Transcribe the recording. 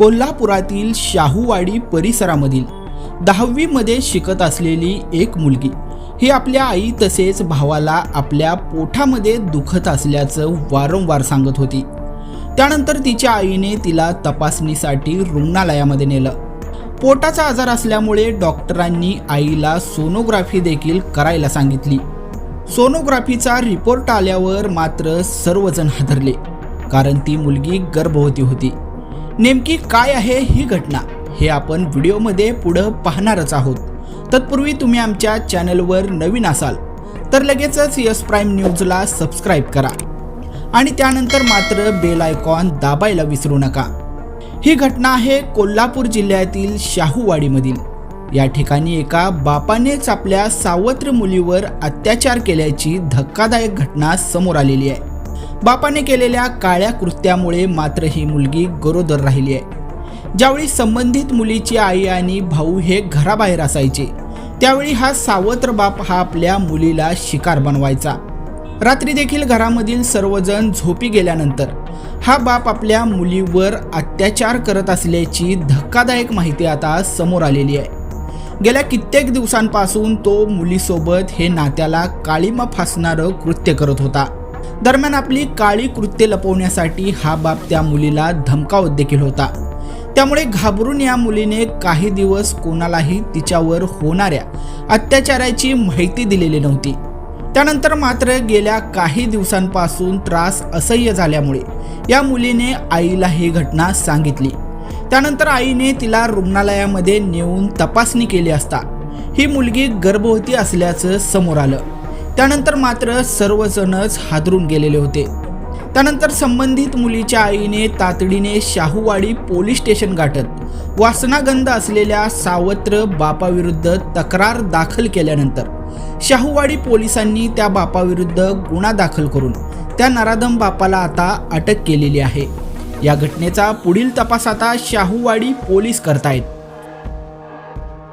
कोल्हापुरातील शाहूवाडी परिसरामधील दहावीमध्ये शिकत असलेली एक मुलगी. ही आपल्या आई तसेच भावाला आपल्या पोटामध्ये दुखत असल्याचं वारंवार सांगत होती. त्यानंतर तिच्या आईने तिला तपासणीसाठी रुग्णालयामध्ये नेलं. पोटाचा आजार असल्यामुळे डॉक्टरांनी आईला सोनोग्राफी देखील करायला सांगितली. सोनोग्राफीचा रिपोर्ट आल्यावर मात्र सर्वजण हादरले कारण ती मुलगी गर्भवती होती. नेमकी काय आहे ही घटना हे आपण व्हिडिओमध्ये पुढं पाहणारच आहोत. तत्पूर्वी तुम्ही आमच्या चॅनलवर नवीन असाल तर लगेचच यस प्राईम न्यूजला सबस्क्राईब करा. आणि त्यानंतर मात्र बेल आयकॉन दाबायला विसरू नका. ही घटना आहे कोल्हापूर जिल्ह्यातील शाहूवाडीमधील. या ठिकाणी एका बापानेच आपल्या सावत्र मुलीवर अत्याचार केल्याची धक्कादायक घटना समोर आलेली आहे. बापाने केलेल्या काळ्या कृत्यामुळे मात्र ही मुलगी गरोदर राहिली आहे. ज्यावेळी संबंधित मुलीची आई आणि भाऊ हे घराबाहेर असायचे त्यावेळी हा सावत्र बाप हा आपल्या मुलीला शिकार बनवायचा. रात्री देखील घरामधील सर्वजण झोपी गेल्यानंतर हा बाप आपल्या मुलीवर अत्याचार करत असल्याची धक्कादायक माहिती आता समोर आलेली आहे. गेल्या कित्येक दिवसांपासून तो मुलीसोबत हे नात्याला काळीमा फासणारं कृत्य करत होता. दरम्यान आपली काळी कृत्य लपवण्यासाठी हा बाप त्या मुलीला धमकावत देखील होता. त्यामुळे घाबरून या मुलीने काही दिवस कोणालाही तिच्यावर होणाऱ्या अत्याचाराची माहिती दिलेली नव्हती. त्यानंतर मात्र गेल्या काही दिवसांपासून त्रास असह्य झाल्यामुळे या मुलीने आईला ही घटना सांगितली. त्यानंतर आईने तिला रुग्णालयामध्ये नेऊन तपासणी केली असता ही मुलगी गर्भवती असल्याचं समोर आलं. त्यानंतर मात्र सर्वजणच हादरून गेलेले होते. त्यानंतर संबंधित मुलीच्या आईने तातडीने शाहूवाडी पोलीस स्टेशन गाठत वासनागंध असलेल्या सावत्र बापाविरुद्ध तक्रार दाखल केल्यानंतर शाहूवाडी पोलिसांनी त्या बापाविरुद्ध गुन्हा दाखल करून त्या नराधम बापाला आता अटक केलेली आहे. या घटनेचा पुढील तपास आता शाहूवाडी पोलीस करतायत.